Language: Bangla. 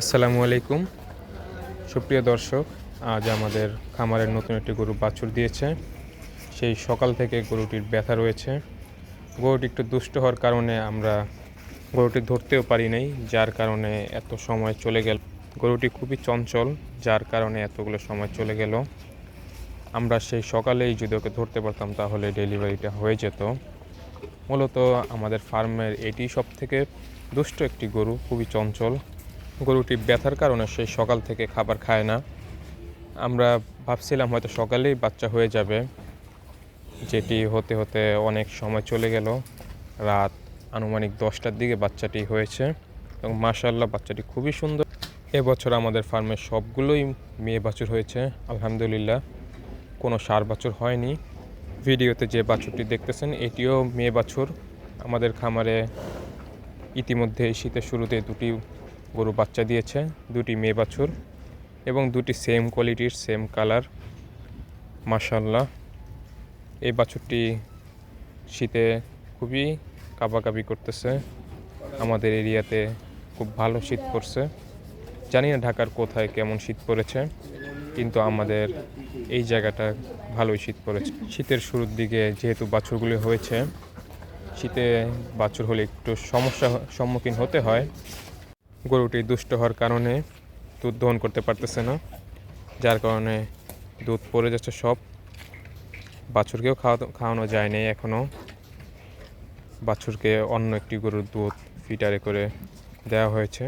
আসসালামু আলাইকুম। সুপ্রিয় দর্শক, আজ আমাদের খামারের নতুন একটি গরু বাছুর দিয়েছে। সেই সকাল থেকে গরুটির ব্যথা রয়েছে। গরুটি একটু দুষ্ট হওয়ার কারণে আমরা গরুটি ধরতেও পারি নাই, যার কারণে এত সময় চলে গেল। গরুটি খুবই চঞ্চল, যার কারণে এতগুলো সময় চলে গেল। আমরা সেই সকালেই যদি ওকে ধরতে পারতাম, তাহলে ডেলিভারিটা হয়ে যেত। মূলত আমাদের ফার্মের এটি সব থেকে দুষ্ট একটি গরু, খুবই চঞ্চল। গরুটি ব্যথার কারণে সেই সকাল থেকে খাবার খায় না। আমরা ভাবছিলাম হয়তো সকালেই বাচ্চা হয়ে যাবে। যেটি হতে হতে অনেক সময় চলে গেল। রাত আনুমানিক দশটার দিকে বাচ্চাটি হয়েছে এবং মাশাল্লাহ বাচ্চাটি খুবই সুন্দর। এবছর আমাদের ফার্মে সবগুলোই মেয়ে বাছুর হয়েছে, আলহামদুলিল্লাহ। কোনো সার বাছুর হয়নি। ভিডিওতে যে বাছুরটি দেখতেছেন, এটিও মেয়ে বাছুর। আমাদের খামারে ইতিমধ্যে শীতের শুরুতে দুটি গরু বাচ্চা দিয়েছে, দুটি মেয়ে বাছুর এবং দুটি সেম কোয়ালিটির সেম কালার মাশাল্লাহ এই বাছুরটি শীতে খুবই কাবাকাবি করতেছে। আমাদের এরিয়াতে খুব ভালো শীত পড়ছে। জানি না ঢাকার কোথায় কেমন শীত পড়েছে, কিন্তু আমাদের এই জায়গাটা ভালোই শীত পড়েছে। শীতের শুরুর দিকে যেহেতু বাছুরগুলি হয়েছে, শীতে বাছুর হলে একটু সমস্যা, সম্মুখীন হতে হয়। গরুটি দুষ্ট হওয়ার কারণে দুধ দহন করতে পারতেছে না, যার কারণে দুধ পড়ে যাচ্ছে সব। বাছুরকেও খাওয়া খাওয়ানো যায় নাই এখনও বাছুরকে অন্য একটি গরুর দুধ ফিটারে করে দেওয়া হয়েছে।